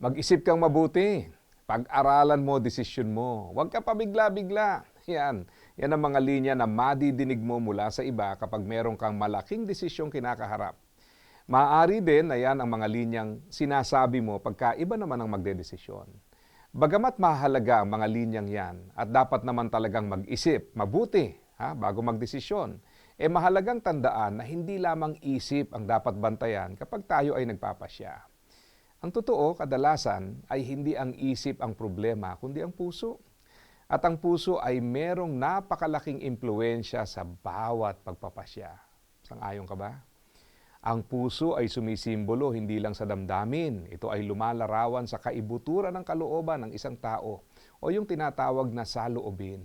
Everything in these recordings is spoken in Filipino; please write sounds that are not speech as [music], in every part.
Mag-isip kang mabuti. Pag-aralan mo, desisyon mo. Huwag ka pabigla-bigla. Yan. Yan ang mga linya na madidinig mo mula sa iba kapag meron kang malaking desisyong kinakaharap. Maaari din na yan ang mga linyang sinasabi mo pagka iba naman ang magdedesisyon. Bagamat mahalaga ang mga linyang yan at dapat naman talagang mag-isip, mabuti, ha, bago magdesisyon, eh mahalagang tandaan na hindi lamang isip ang dapat bantayan kapag tayo ay nagpapasya. Ang totoo, kadalasan, ay hindi ang isip ang problema, kundi ang puso. At ang puso ay merong napakalaking impluensya sa bawat pagpapasya. Sang-ayon ka ba? Ang puso ay sumisimbolo hindi lang sa damdamin. Ito ay lumalarawan sa kaibuturan ng kalooban ng isang tao o yung tinatawag na saloobin.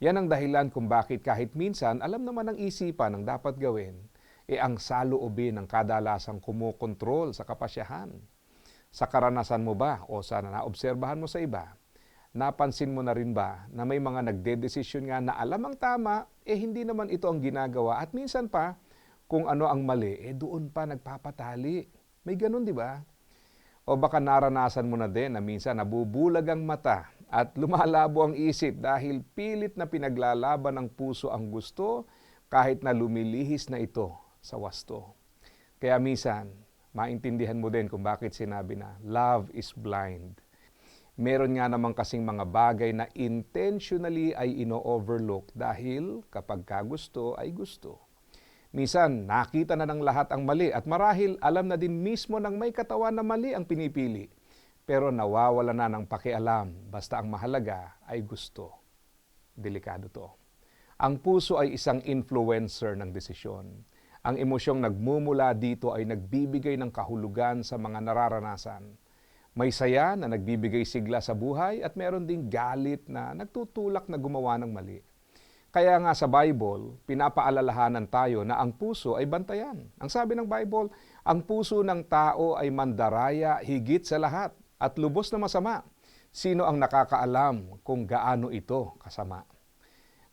Yan ang dahilan kung bakit kahit minsan alam naman ng isipan ang dapat gawin, e ang saloobin ang kadalasang kumukontrol sa kapasyahan. Sa karanasan mo ba o sa naobserbahan mo sa iba, napansin mo na rin ba na may mga nagdedesisyon nga na alam ang tama, eh hindi naman ito ang ginagawa at minsan pa, kung ano ang mali, eh doon pa nagpapatali. May ganun, di ba? O baka naranasan mo na din na minsan nabubulag ang mata at [laughs] lumalabo ang isip dahil pilit na pinaglalaban ng puso ang gusto kahit na lumilihis na ito sa wasto. Kaya minsan, maintindihan mo din kung bakit sinabi na love is blind. Meron nga naman kasing mga bagay na intentionally ay ino-overlook dahil kapag ka gusto ay gusto. Minsan, nakita na ng lahat ang mali at marahil alam na din mismo ng may katawan na mali ang pinipili. Pero nawawala na ng pakialam basta ang mahalaga ay gusto. Delikado to. Ang puso ay isang influencer ng desisyon. Ang emosyong nagmumula dito ay nagbibigay ng kahulugan sa mga nararanasan. May saya na nagbibigay sigla sa buhay at meron ding galit na nagtutulak na gumawa ng mali. Kaya nga sa Bible, pinapaalalahanan tayo na ang puso ay bantayan. Ang sabi ng Bible, ang puso ng tao ay mandaraya higit sa lahat at lubos na masama. Sino ang nakakaalam kung gaano ito kasama?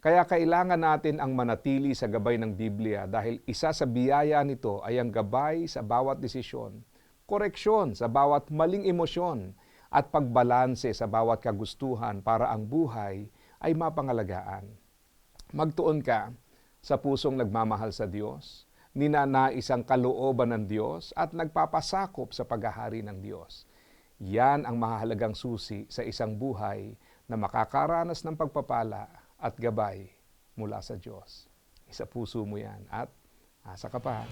Kaya kailangan natin ang manatili sa gabay ng Biblia dahil isa sa biyaya nito ay ang gabay sa bawat desisyon, koreksyon sa bawat maling emosyon, at pagbalanse sa bawat kagustuhan para ang buhay ay mapangalagaan. Magtuon ka sa pusong nagmamahal sa Diyos, ninanais ang kalooban ng Diyos at nagpapasakop sa paghahari ng Diyos. Yan ang mahalagang susi sa isang buhay na makakaranas ng pagpapala at gabay mula sa Diyos. Isa puso mo yan at asa ka pa.